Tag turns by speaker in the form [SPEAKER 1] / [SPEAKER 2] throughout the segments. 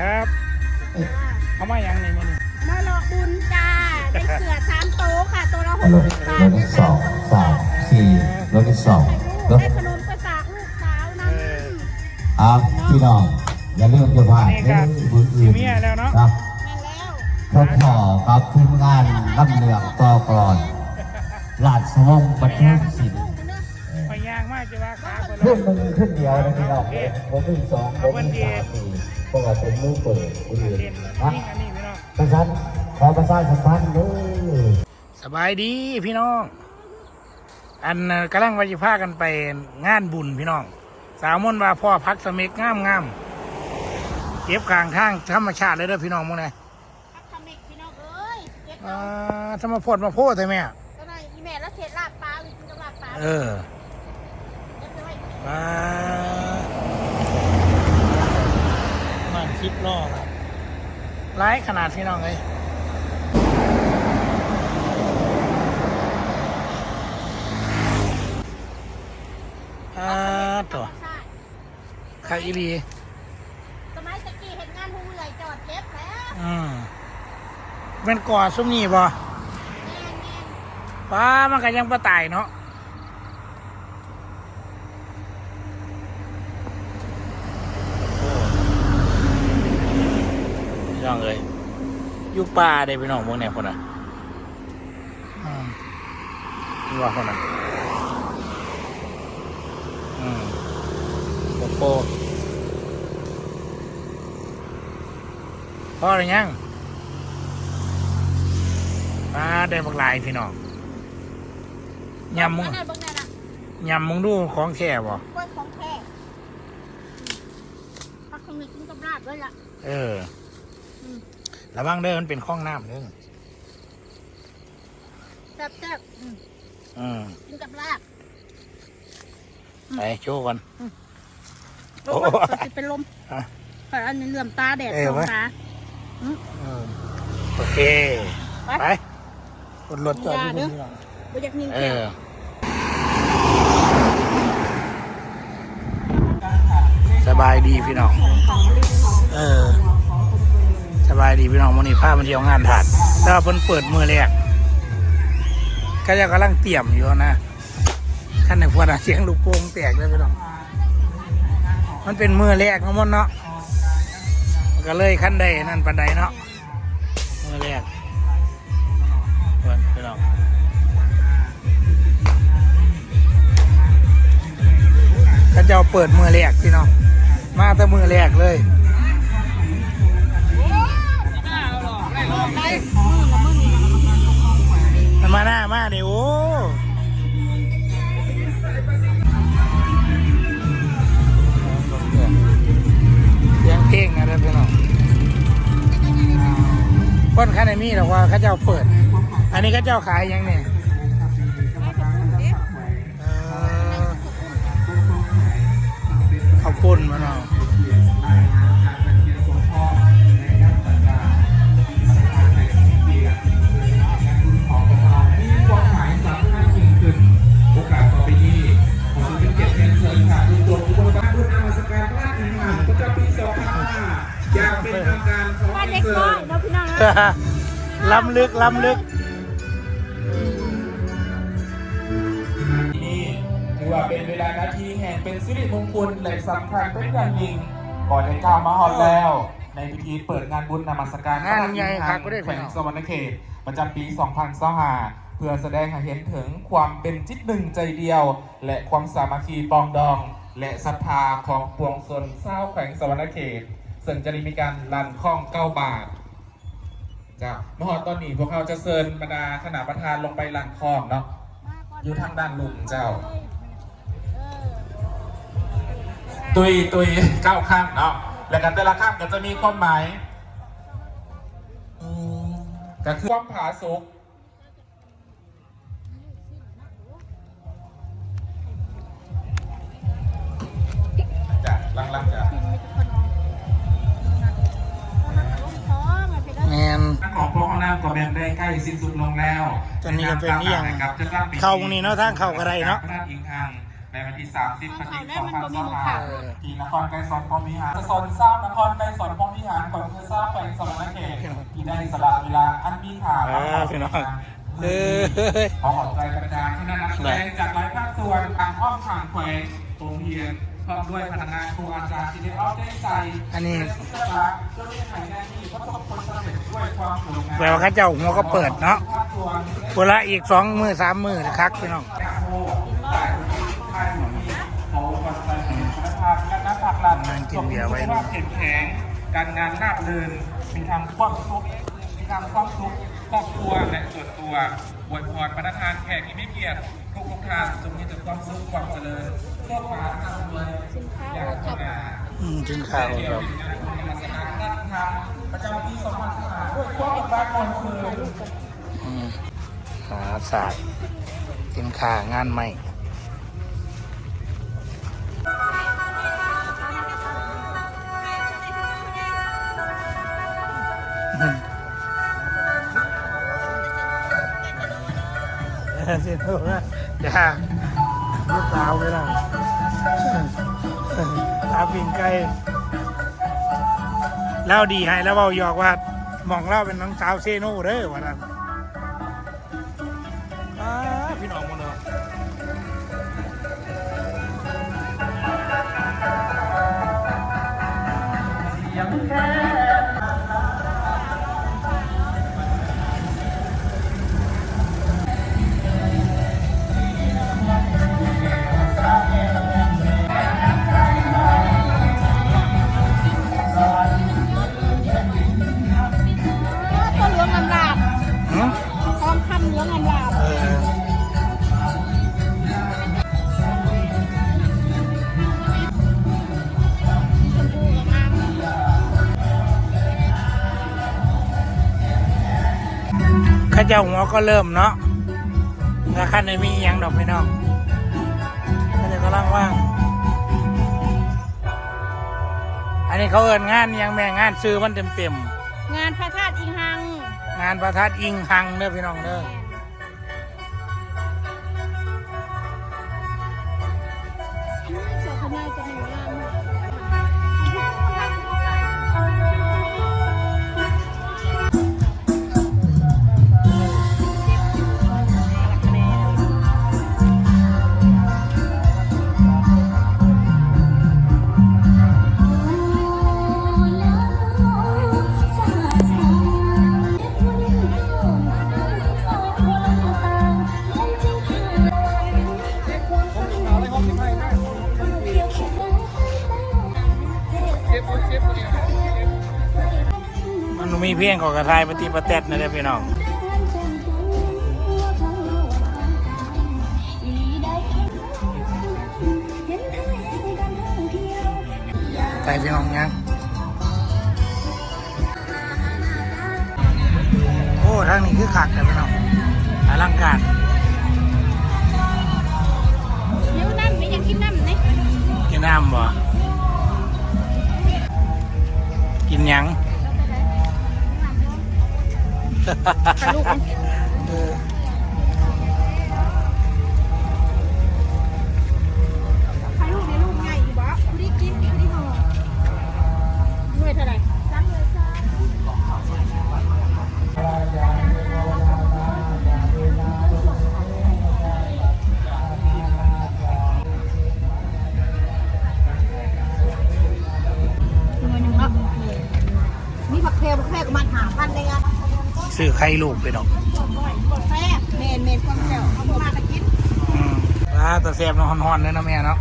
[SPEAKER 1] ครับเขามาอย่างนี้มัน
[SPEAKER 2] มาหลอกบุญจ้าได้เสือสามโต๊ะค่ะ ตัวละห
[SPEAKER 3] ร
[SPEAKER 2] ก
[SPEAKER 3] ถ
[SPEAKER 2] สิบบารท
[SPEAKER 3] ถที่สองสามสี่รถที่สองรถ
[SPEAKER 2] ได้ขนมไปฝากลูกสาวนะ
[SPEAKER 3] อะพี่น้องอย่าลืมจะผ่าน
[SPEAKER 1] นี่
[SPEAKER 3] เด้
[SPEAKER 1] ก็
[SPEAKER 3] อบุญ
[SPEAKER 1] สิ
[SPEAKER 3] อื่น
[SPEAKER 1] เมียแล้วเนาะ
[SPEAKER 3] ครับ
[SPEAKER 2] แม่นแล้ว
[SPEAKER 3] ทดขอครับทีมงานลำเลืองต่อกรอนลาดสวงบันเทิงศิลป์
[SPEAKER 2] ลูกมันเด้อ
[SPEAKER 1] ไปย่างมากจะว่าขาไปเล
[SPEAKER 3] ขึ้น
[SPEAKER 1] ย
[SPEAKER 3] หนึ่งขึ้นเดียวนะพี่น้องเลยผมเป็นสองผมเป็นสามสี่เพ ราะว่าเป็นลูกเปิดบุญอื่น
[SPEAKER 1] เด่น
[SPEAKER 3] นะ
[SPEAKER 1] ยิ่งอันนี้พี่น้อง
[SPEAKER 3] ประชันขอประชาสัมพันธ์เด้อ
[SPEAKER 1] สบายดีพี่น้อง อันน่ะกำลังวาจิพากันไปงานบุญพี่น้อง สาวมนต์ว่าพ่อพักสมิกงามงามเก็บกลางทางธรรมชาติเลยเด้อพี่น้องมึงไง
[SPEAKER 2] พักทำเด็กพี่น้องเอ้ยเก็บ
[SPEAKER 1] อ่า
[SPEAKER 2] เอา
[SPEAKER 1] ถ้ามาโพดมาโพดใช่ไหม
[SPEAKER 2] ก็ได้อีแม่แล้วเศษลาบปลาอีกกินกับลาบปลา
[SPEAKER 1] เออ
[SPEAKER 2] เก็บไว้
[SPEAKER 1] มามาคลิปล่อครับ ร้ายขนาดพี่น้องเลยอ่าตัว
[SPEAKER 2] ใช่
[SPEAKER 1] คาอีรี
[SPEAKER 2] สมัยตะกี้เห็นงานหูเอื่อยจอดเก็บแล้ว
[SPEAKER 1] อืมเป็นก่อซุ้มนี่บ่
[SPEAKER 2] แม่นแม่น
[SPEAKER 1] ป้ามันก็ยังปะตายเนาะ องเลยอยู่ป่าได้ไปน้องพวกเนี่ยคนน่ะอืมนี่ว่าคนน่ะอืมโปโปพ่ออะไรยังป้าได้บักหลายพี่น้องยำมึง
[SPEAKER 2] อันนั้นเบิ่งนั่นน่ะ
[SPEAKER 1] ยำมึงดูของแค่บ่
[SPEAKER 2] กล้วยของแท้พักทำเด็กกินกับลาบด้วยล่ะ
[SPEAKER 1] เอออ
[SPEAKER 2] ม
[SPEAKER 1] ระวังเด้อมันเป็นข้องน้ำเด้อ
[SPEAKER 2] แซ่บๆอืม
[SPEAKER 1] อืม
[SPEAKER 2] กินกับลาบ
[SPEAKER 1] ไปโชว์กัน
[SPEAKER 2] โอ้
[SPEAKER 1] โอ้
[SPEAKER 2] ยก็สิเป็นลม
[SPEAKER 1] อะ
[SPEAKER 2] ขออันนี้เหลื่อมตาแดด
[SPEAKER 1] เออ
[SPEAKER 2] สอง
[SPEAKER 1] ไว้
[SPEAKER 2] ตา
[SPEAKER 1] อืมโอเค
[SPEAKER 2] ไป
[SPEAKER 1] ไปกดรถจอด
[SPEAKER 2] อย่าเด้
[SPEAKER 1] ที่
[SPEAKER 2] อ
[SPEAKER 1] นี่ก่อน
[SPEAKER 2] บ่อยากนิน
[SPEAKER 1] เอ
[SPEAKER 2] แก้ว
[SPEAKER 1] อ สบายดีพี่น้อง เออส บายดีพี่น้องวันนี้พามาเที่ยวงานถัดแต่ว่าเพิ่นเปิดมือแรกก็จะกำลังเตรียมอยู่นะขั้นในพวกน่ะเสียงลูกโป่งแตกเลยพี่น้องมันเป็นมือแรกของมันเนาะมันก็เลยขั้นใดนั่นปันใดเนาะมือแรกเพื่อนพี่น้องก็จะเปิดมือแรกพี่น้องมาแต่มือแรกเลย มาหน้ามาดิโอ้เสียงเพลงอะไรพี่น้องคนข้างในมีหรอกว่าเข้าเจ้าเปิด อันนี้เข้าเจ้าขายยังเนี่ยเออขอบคุณมาเนาะ
[SPEAKER 4] เป็นทางการขอ
[SPEAKER 2] ว่า
[SPEAKER 4] เรีย
[SPEAKER 2] เด็
[SPEAKER 4] น
[SPEAKER 2] ก
[SPEAKER 4] เชิ
[SPEAKER 2] น้อย
[SPEAKER 4] ญ
[SPEAKER 2] เนาะพี่น้องเอ้ย
[SPEAKER 1] ล้ำลึกล้ำลึก
[SPEAKER 4] นี่ถือว่าเป็นเวลานาทีแห่งเป็นสิริมงคลและสำคัญเป็นอย่างยิ่งก่อนจะก้าวมาฮอดแล้ว ในพิธีเปิดงานบุญนมัสการ
[SPEAKER 1] งานใหญ่ครับก็ได้
[SPEAKER 4] แข
[SPEAKER 1] พี่
[SPEAKER 4] วง
[SPEAKER 1] น้อง
[SPEAKER 4] สวรรณเขต ประจำปี 2025เพื่อแสดงให้เห็นถึงความเป็นจิตหนึ่งใจเดียว และความสามัคคีปรองดอง และศรัทธาของปวงชนเศร้าวแขวงสวรรณเขต ซึ่งจะได้มีการรันข้องเก้าบาทจ้ามหอตอนนี้พวกเขาจะเชิญบรรดาคณะประธานลงไปลังคลองเนาะอยู่ทางด้านลุมเจ้า ตุยตุยเก้าข้างเนาะแล้วกันแต่ละข้างก็จะมีความหมายก็คือความผาสุกจ้ะลังๆจ้ะ แบนได้ใกล้สิ้นสุดลงแล้ว
[SPEAKER 1] ตอนนี้ก็เป็นเรื่อง
[SPEAKER 4] ครับจะตั้งป็น
[SPEAKER 1] เข้าตรงนี้เนาะทางเข้าก็ได้เนาะ
[SPEAKER 4] พระราชอิงคังในวันที่ 30พฤศจิกายน
[SPEAKER 2] เอาแล้วมันบ่มีหมู่ค่ะ
[SPEAKER 4] 25ที่นครไกรสอนพรหมวิหารสนทราบนครไกรสอนพรหมวิหารที่ได้สละเวลาอันมีค่า
[SPEAKER 1] อ่าพี่น้องเออ
[SPEAKER 4] ขอขอบใจกระจายคณะนักแสดงจากหลายภาคส่วนทางอ้อมข้างแขวงโรงเรียน พร้อมด้วยพนักงานครูอาจารย์ที่ได้อ้อมได้ใจ
[SPEAKER 1] อันนี้
[SPEAKER 4] เพื่อรักเจ้าหน้าที่ไหนแน่ที่ประสบผลสำเร็จด้วยความสวยงาม
[SPEAKER 1] แปลว่าเข้าเจ้าหัวก็เปิดเนาะ
[SPEAKER 4] ภาคส่วน
[SPEAKER 1] เวลาอีกสองมือสามมือคักพี่น้อง
[SPEAKER 4] ขององค์กรการเงินธนาคารและนักผลักดัน
[SPEAKER 1] นั่งกินเบียร์ไว้
[SPEAKER 4] สุขภาพเข้มแข็งการงานราบรื่นมีทางความสุขมีทางความสุข ครอบครัวและส่วนตัวอวยพรประธานแขกที่ไม่เกียรติทุกทุกๆท่านจงมีแต่ความสุขความเจริญโชคมาทำรวยอย่างสง่า
[SPEAKER 1] อืมกินข้าว
[SPEAKER 4] เดีย
[SPEAKER 1] ควรับ
[SPEAKER 4] เป็นงานบุญมาสนาด้านทางประจำปี2015ด้วยความรักความคืน
[SPEAKER 1] อืมหาศาสตร์กินข้างานใหม่เสิลูกนะจ้าลูกสาวไปแล้วอาปิ่งไก่เล่าดีให้แล้วเบาหยอกว่า มองเล่าเป็นน้องสาวเซโน่เด้อวันนั้น ข้าเจ้าหัวก็เริ่มเนาะแล้วขั้นในมีอหยังดอกพี่น้องข้าเจะกำลังว่าง อันนี้เขาเอินงานอิหยังแม่งานซื้อมันเต็มเต็ม
[SPEAKER 2] งานพระธาตุอิงหัง
[SPEAKER 1] ๆงานประทัดอิงหังเด้อพี่น้องเด้อ
[SPEAKER 2] มั
[SPEAKER 1] นมีเพียงของกระทายปฏิปแตดนะเด้อพี่น้องไปพี่น้องยังโอ้ทางนี้คือขักเลยพี่น้องอลังการ
[SPEAKER 2] เดี๋ยวน้ำไม่อยากกินน้ำนี่
[SPEAKER 1] กินน้ำบ่ หยัง
[SPEAKER 2] ลูก
[SPEAKER 1] เออ
[SPEAKER 2] ใครลูกในลูกใหญ่อยู่บ่คุณได้กินคุณได้ห่อด้วยเท่าไหร่
[SPEAKER 1] ไข่ลูกไปน้อง
[SPEAKER 2] กดแซ่บเมนเมนความแซ่บเอามาตะกิน
[SPEAKER 1] อืมปลาตะแซบเนาะฮ้อนๆเลยนะแม่เนาะ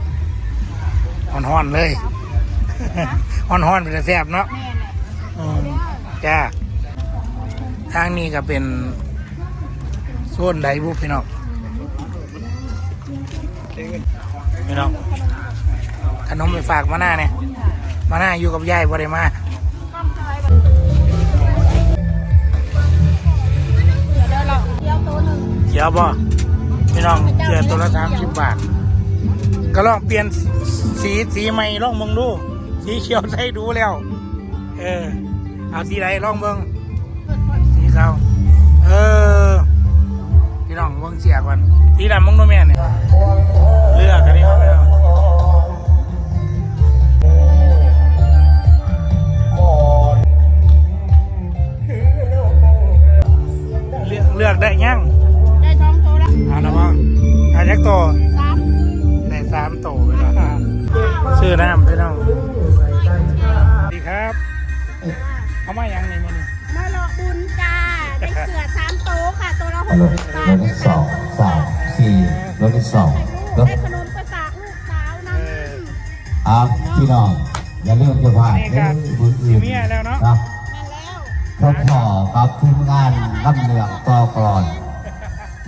[SPEAKER 1] ฮ้อนๆเลยฮ้อนๆเป็นตะแซบเนาะ
[SPEAKER 2] แม่เนี่ย
[SPEAKER 1] อืมจ้าทางนี้ก็เป็นโซนไดบุพี่น้องพี่น้องขนมไปฝากมาหน้าเนี่ยมาหน้าอยู่กับยายบ่ได้มา
[SPEAKER 2] ยว
[SPEAKER 1] บ่พี่น้องเขียตัวละสามสิบบาท ก็ลองเปลี่ยนสีสีใหม่ลองเบิ่งดู สีเขียวใช้ดูแล้ว เออ เอาสีไหนลองเบิ้งสีขาวเออ พี่น้องเบิ้งเสียก่อนสีดำมึงดูแม่เนี่ยเลือกกันนี่ครับ
[SPEAKER 3] ร
[SPEAKER 2] ก
[SPEAKER 3] ถ
[SPEAKER 2] ร
[SPEAKER 3] ถที่สองสามสี่รถที่สองรถ
[SPEAKER 2] ได้ขนมไปฝากลูกสาวนะ
[SPEAKER 3] อ่าพี่น้องอย่าลืมจะผ่าน
[SPEAKER 1] นี่ก็
[SPEAKER 3] บุญอื่น
[SPEAKER 1] เมียแล้วเนาะ
[SPEAKER 3] นะ
[SPEAKER 2] นั่แล้ว
[SPEAKER 3] พบพ่อกับทีมงานลำเหลืองต่อกรอน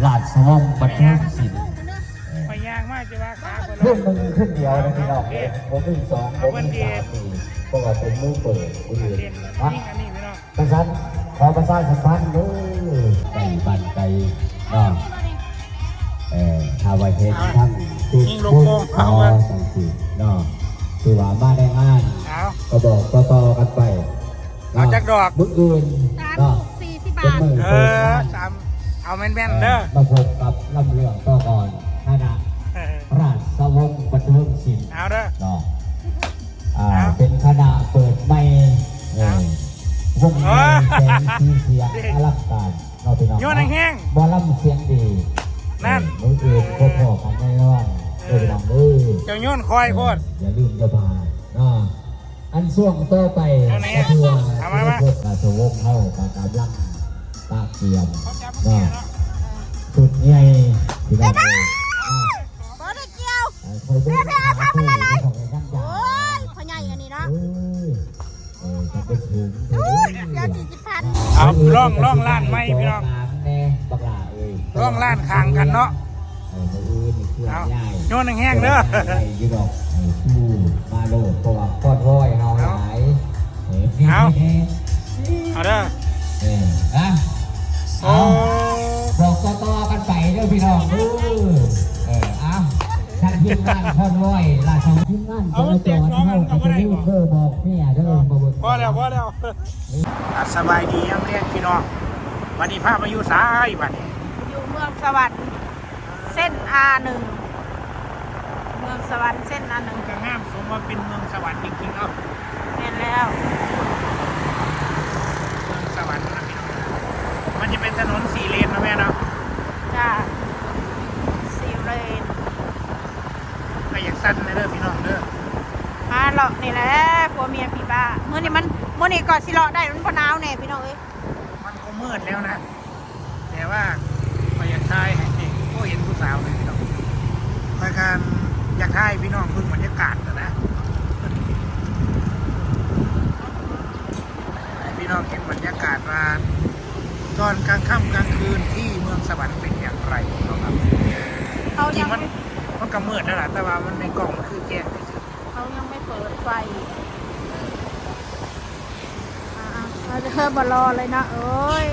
[SPEAKER 3] ลาดสวงบันเทิงศิลป์
[SPEAKER 2] ลูกมันเนอะ
[SPEAKER 1] ไปยางมากจะว่าขาไป
[SPEAKER 3] ขึ้
[SPEAKER 1] แล้
[SPEAKER 3] น
[SPEAKER 1] ว
[SPEAKER 3] หนึ่งขึ้นเดียวนะพี่น้องผมเป็นสองผมเป็นสามสี่เพราะว่าเป็นมือเปิดผู้อื่น
[SPEAKER 1] เด่น
[SPEAKER 3] นะ
[SPEAKER 1] ยิ่งอันนี้พี่น้อง
[SPEAKER 3] เพราะฉะนั้น ขอประชาสัมพันธ์ด้อไก่บันไก่เนาะเอ่อทาวายเทนทั้งติดพุทธอ๋อสังสีเนาะคือว่ามาได้งานก็บอกต่อๆกันไป
[SPEAKER 1] เอาจักดอก
[SPEAKER 3] มึงอื่น
[SPEAKER 2] สามลู
[SPEAKER 3] เนาะ
[SPEAKER 2] กสี่สิบบา
[SPEAKER 3] เป็น
[SPEAKER 2] ท
[SPEAKER 3] มือ
[SPEAKER 1] เออสามเอาแม่นๆเด้อ
[SPEAKER 3] มาพบกับลำเรื่องต่อก่อนคณะ
[SPEAKER 1] เออ
[SPEAKER 3] ราชวงศ์บันเทิงศิลป์
[SPEAKER 1] เอาเด้อ
[SPEAKER 3] เนาะอ่า เงิ
[SPEAKER 1] อน
[SPEAKER 3] แสงสีเสียงอลังการเราะพี่น้อง
[SPEAKER 1] โยนแห้ง
[SPEAKER 3] บอลำเสียงดี
[SPEAKER 1] นั่น
[SPEAKER 3] เออมืออื่นพบพ่อกันแน่นอนเออพี่น้องเออ
[SPEAKER 1] เจ้าโยนคอยโคตร
[SPEAKER 3] อย่าลืมจะพาเนาะอันช่วงต่อไป
[SPEAKER 1] เอาไหน
[SPEAKER 3] ก็คือว่า
[SPEAKER 1] เอามามา
[SPEAKER 3] พบราชวงศ์เข้ากับกำลังตากเตรียม
[SPEAKER 1] เขาจับเมีย
[SPEAKER 3] เนาะ
[SPEAKER 1] เนาะ
[SPEAKER 3] สุดใหญ่พี่น้องเอ้ยอ่า
[SPEAKER 2] บ่ได้เกี่ยว
[SPEAKER 3] คอยเบิ่งหาผู้ที่ของไอ้ท่าน
[SPEAKER 2] โอ้
[SPEAKER 3] ยาย
[SPEAKER 2] พ่อใหญ่อันนี้เนาะ
[SPEAKER 3] เอ้ยเออจะไปถึงเด้
[SPEAKER 2] โอ้
[SPEAKER 3] อย
[SPEAKER 2] เดี๋ยวสี่สิบพัน
[SPEAKER 1] เอาล่องล่องล้านไม้พี่น้อง
[SPEAKER 3] แน่บักหลาเอ้ย
[SPEAKER 1] ล่องล้านคางกันเนาะ
[SPEAKER 3] เออมืออื่นนี่เครื่อง
[SPEAKER 1] เอา
[SPEAKER 3] ใหญ่
[SPEAKER 1] โยนแห้งๆเด้อ
[SPEAKER 3] ใหญ่อยี่ดอกเออผู้มาโลดเพราะว่าก้อนร้อยเฮาหลายเออ
[SPEAKER 1] เอา
[SPEAKER 3] เออ
[SPEAKER 1] เอาเด้อ
[SPEAKER 3] เออนะ
[SPEAKER 1] โอ้
[SPEAKER 3] บอกต่อๆกันไปเด้อพี่น้องเออเออเอาท่านทีมงานก้อนร้อยราชวงศ์ทีมงานจราจรเฮาก็จะรีบเด้อบอกเมียเด้อมาเบิ่ง
[SPEAKER 1] พ อแล้วพอแล้วอะสบายดียังเรียกพี่น้องวันนี้พามาอยู่ซ้ายวันนี้
[SPEAKER 2] อยู่เมืองสวรรค์เส้น R1 เมืองสวรรค์เส้น R1
[SPEAKER 1] ก็งามสมว่าเป็นเมืองสวรรค์จริงๆเนาะ
[SPEAKER 2] แม่นแล้ว
[SPEAKER 1] เมืองสวรรค์นะพี่น้องมันจะเป็นถนนสี่เลนนะแม่เนาะ
[SPEAKER 2] จ้าซีเรน
[SPEAKER 1] ก็อยากสั้นเลยเด้อพี่น้องเด้อ
[SPEAKER 2] มา เลาะนี่แหละผัวเมียพี่บ้าเมื่อนี้มันเมื่อนี้ก่อนสิเลาะได้มันพอหนาวแน่พี่น้องเอ้ย
[SPEAKER 1] มันก็มืดแล้วนะ แต่ว่าก็อยากถ่ายให้ก็เห็นผู้สาวเลยพี่น้องคอยการอยากถ่ายพี่น้องเพิ่งบรรยากาศนะนะให้พี่น้องเห็นบรรยากาศมาตอนกลางค่ำกลางคืนที่เมืองสวรรค์เป็นอย่างไรเนาะครับ
[SPEAKER 2] เขา
[SPEAKER 1] จริ
[SPEAKER 2] ยังง
[SPEAKER 1] มัน
[SPEAKER 2] ไม่
[SPEAKER 1] มันก็มืดแล้วล่ะแต่ว่ามันในกล่องมันคือแจ้งเฉ ย
[SPEAKER 2] เขายังไม่เปิดไฟอ่าๆเราจะเพิ่มมารอเลยนะ เอ้ย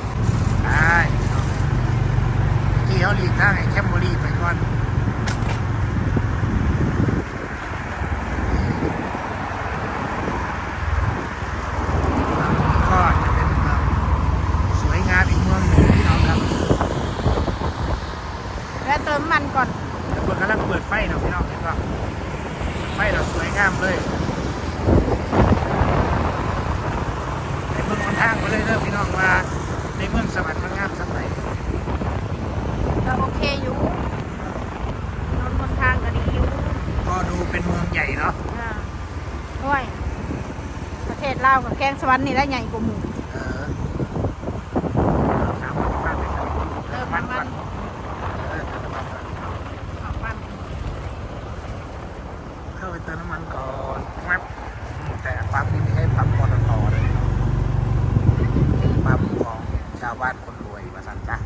[SPEAKER 1] ๆได้ที่เขาหลีกทางให้แคมเบอรี่ไปก่อนก็จะเป็นเมืองสวยงามอีกเมืองหนึ่งพี่น้องครับ
[SPEAKER 2] และเติมมันก่อน
[SPEAKER 1] แต่เพิ่งกำลังเปิดไฟเนาะพี่น้องเห็นป่ะ ไฟเราสวยงามเลยในเมืองคนทางไปเลยเด้อพี่น้องว่าในเมืองสวรรค์มันงามสักไหน
[SPEAKER 2] ก็โอเคอยู่นนคนทางก็ดีอยู่
[SPEAKER 1] ก็ดูเป็นเมืองใหญ่เนาะ
[SPEAKER 2] อ่าด้วยประเทศลาวกับแกงสวรรค์นี่ได้ใหญ่กว่าหมู่
[SPEAKER 1] เออถามว่าที่บ้านเป็นไง
[SPEAKER 2] เติม
[SPEAKER 1] มั
[SPEAKER 2] มัน น
[SPEAKER 1] ก่
[SPEAKER 2] มั
[SPEAKER 1] อน
[SPEAKER 2] น
[SPEAKER 1] เออเติมน้ำมันก่อน
[SPEAKER 2] ออกมัน
[SPEAKER 1] เข้าไปเติมน้ำมันก่อนแป๊บแต่ปั๊มนี้ไม่ใช่ปั๊มปตทเลยเป็นปั๊มของชาวบ้านคนรวยมาสั่นจ้ะ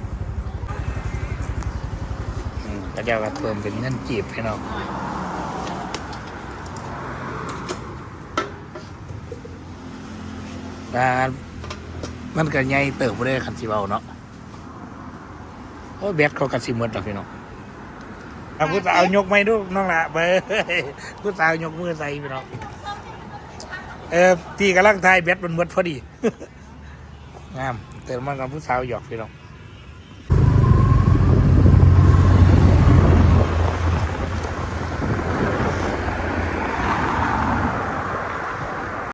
[SPEAKER 1] อืมก็ เดี๋ยวก็เพิ่มเป็นเงินจีบให้น้องแต่มันก็ใหญ่เติบบ่ได้คันสิเว้าเนาะโอ้ยแบตเขากัสิหมดแล้วพี่น้องเอาผู้สาวยกไม้ดูน้องละเบยผู้สาวยกมือใส่พี่น้องเออที่กำลังทายแบตมันหมดพอดีงามเติมมันกับผู้สาวหยอกพี่น้อง